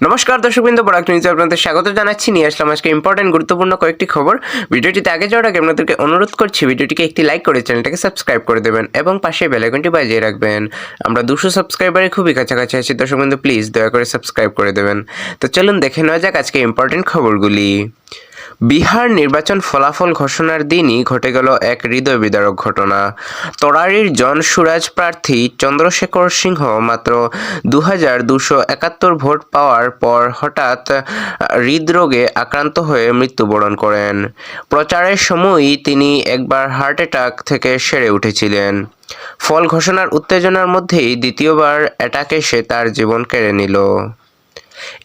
নমস্কার, দর্শকবৃন্দ, বরাক নিউজে আপনাদের স্বাগত জানাচ্ছি। নিয়ে আসলাম আজকে ইম্পর্টেন্ট গুরুত্বপূর্ণ কয়েকটি খবর। ভিডিওটিতে আগে যাওয়ার আগে আপনাদেরকে অনুরোধ করছি, ভিডিওটিকে একটি লাইক করে চ্যানেলটাকে সাবস্ক্রাইব করে দেবেন এবং পাশে বেলাইকনটি বাজিয়ে রাখবেন। আমরা দুশো সাবস্ক্রাইবারে খুবই কাছাকাছি আছি, দর্শকবৃন্দ প্লিজ দয়া করে সাবস্ক্রাইব করে দেবেন। তো চলুন দেখে নেওয়া যাক আজকে ইম্পর্টেন্ট খবরগুলি। বিহার নির্বাচন ফলাফল ঘোষণার দিনই ঘটে গেল এক হৃদয় বিদারক ঘটনা। তরারির জন সুরাজ প্রার্থী চন্দ্রশেখর সিংহ মাত্র দু হাজার দুশো একাত্তর ভোট পাওয়ার পর হঠাৎ হৃদরোগে আক্রান্ত হয়ে মৃত্যুবরণ করেন। প্রচারের সময়ই তিনি একবার হার্ট অ্যাটাক থেকে সেরে উঠেছিলেন। ফল ঘোষণার উত্তেজনার মধ্যেই দ্বিতীয়বার অ্যাটাক এসে তার জীবন কেড়ে নিল।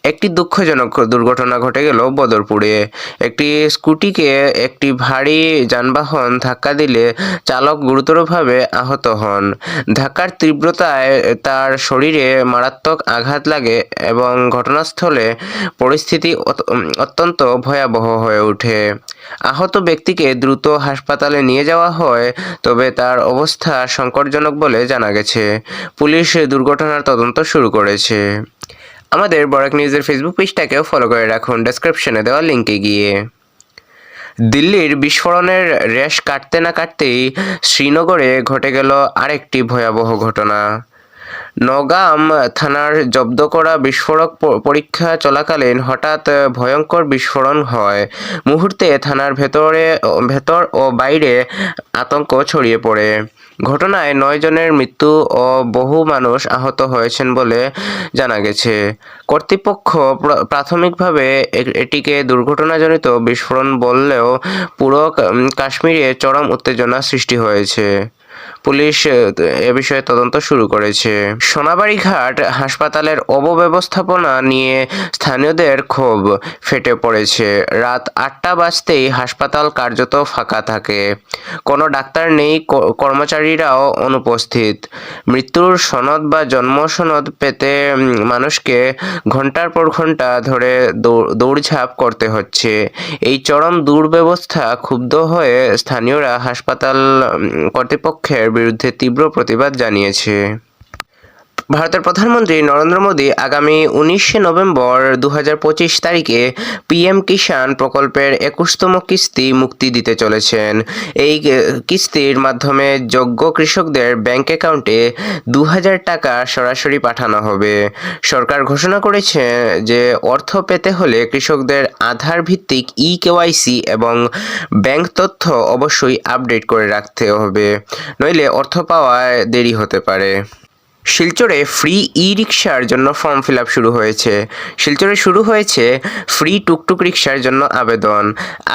একটি দুঃখজনক দুর্ঘটনা ঘটে গেল বদরপুরে। একটি স্কুটিকে একটি ভারী যানবাহন ধাক্কা দিলে চালক গুরুতরভাবে আহত হন। ধাক্কার তীব্রতায় তার শরীরে মারাত্মক আঘাত লাগে এবং ঘটনাস্থলে পরিস্থিতি অত- অত্যন্ত ভয়াবহ হয়ে ওঠে। আহত ব্যক্তিকে দ্রুত হাসপাতালে নিয়ে যাওয়া হয়, তবে তার অবস্থা সংকটজনক বলে জানা গেছে। পুলিশ দুর্ঘটনার তদন্ত শুরু করেছে। আমাদের বরাক নিউজের ফেসবুক পেজটাকেও ফলো করে রাখুন। ডেসক্রিপশনে দেওয়া লিঙ্কে গিয়ে। দিল্লির বিস্ফোরণের রেশ কাটতে না কাটতেই শ্রীনগরে ঘটে গেল আরেকটি ভয়াবহ ঘটনা। নগাম থানার জব্দ করা বিস্ফোরক পরীক্ষা চলাকালীন হঠাৎ ভয়ঙ্কর বিস্ফোরণ হয়। মুহূর্তে থানার ভেতরে, ভেতর ও বাইরে আতঙ্ক ছড়িয়ে পড়ে। ঘটনায় নয় জনের মৃত্যু ও বহু মানুষ আহত হয়েছেন বলে জানা গেছে। কর্তৃপক্ষ প্র- প্রাথমিকভাবে এটিকে দুর্ঘটনাজনিত বিস্ফোরণ বললেও পুরো কাশ্মীরে চরম উত্তেজনা সৃষ্টি হয়েছে। পুলিশ এ বিষয়ে তদন্ত শুরু করেছে। সোনাবাড়ি ঘাট হাসপাতালের অবব্যবস্থাপনা নিয়ে স্থানীয়দের ক্ষোভ ফেটে পড়েছে। রাত আটটা বাজতেই হাসপাতাল কার্যত ফাঁকা থাকে। কোনো ডাক্তার নেই কর্মচারীরাও অনুপস্থিত। মৃত্যুর সনদ বা জন্ম সনদ পেতে মানুষকে ঘণ্টার পর ঘণ্টা ধরে দৌড়ঝাঁপ করতে হচ্ছে। এই চরম দুর্ব্যবস্থা ক্ষুব্ধ হয়ে স্থানীয়রা হাসপাতাল কর্তৃপক্ষের বিরুদ্ধে তীব্র প্রতিবাদ জানিয়েছে। ভারতের প্রধানমন্ত্রী নরেন্দ্র মোদী আগামী উনিশে নভেম্বর দু হাজার পঁচিশ তারিখে পিএম কিষাণ প্রকল্পের একুশতম কিস্তি মুক্তি দিতে চলেছেন। এই কিস্তির মাধ্যমে যোগ্য কৃষকদের ব্যাংক অ্যাকাউন্টে দু হাজার টাকা সরাসরি পাঠানো হবে। সরকার ঘোষণা করেছে যে অর্থ পেতে হলে কৃষকদের আধার ভিত্তিক ই কেওয়াইসি এবং ব্যাংক তথ্য অবশ্যই আপডেট করে রাখতে হবে। নইলে অর্থ পাওয়ায় দেরি হতে পারে। শিলচরে ফ্রি ই রিক্সার জন্য ফর্ম ফিল শুরু হয়েছে। শিলচরে শুরু হয়েছে ফ্রি টুকটুক রিক্সার জন্য আবেদন।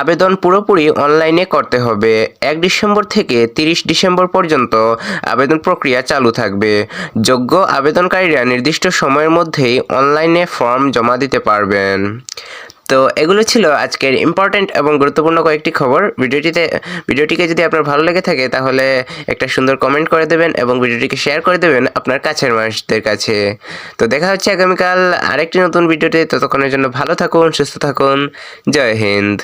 আবেদন পুরোপুরি অনলাইনে করতে হবে। এক ডিসেম্বর থেকে তিরিশ ডিসেম্বর পর্যন্ত আবেদন প্রক্রিয়া চালু থাকবে। যোগ্য আবেদনকারীরা নির্দিষ্ট সময়ের মধ্যেই অনলাইনে ফর্ম জমা দিতে পারবেন। তো এগুলো ছিল আজকের ইম্পর্ট্যান্ট এবং গুরুত্বপূর্ণ কয়েকটি খবর। ভিডিওটিতে, ভিডিওটিকে যদি আপনার ভালো লেগে থাকে, তাহলে একটা সুন্দর কমেন্ট করে দেবেন এবং ভিডিওটিকে শেয়ার করে দেবেন আপনার কাছের মানুষদের কাছে। তো দেখা হচ্ছে আগামীকাল আরেকটি নতুন ভিডিওতে। ততক্ষণের জন্য ভালো থাকুন, সুস্থ থাকুন। জয় হিন্দ।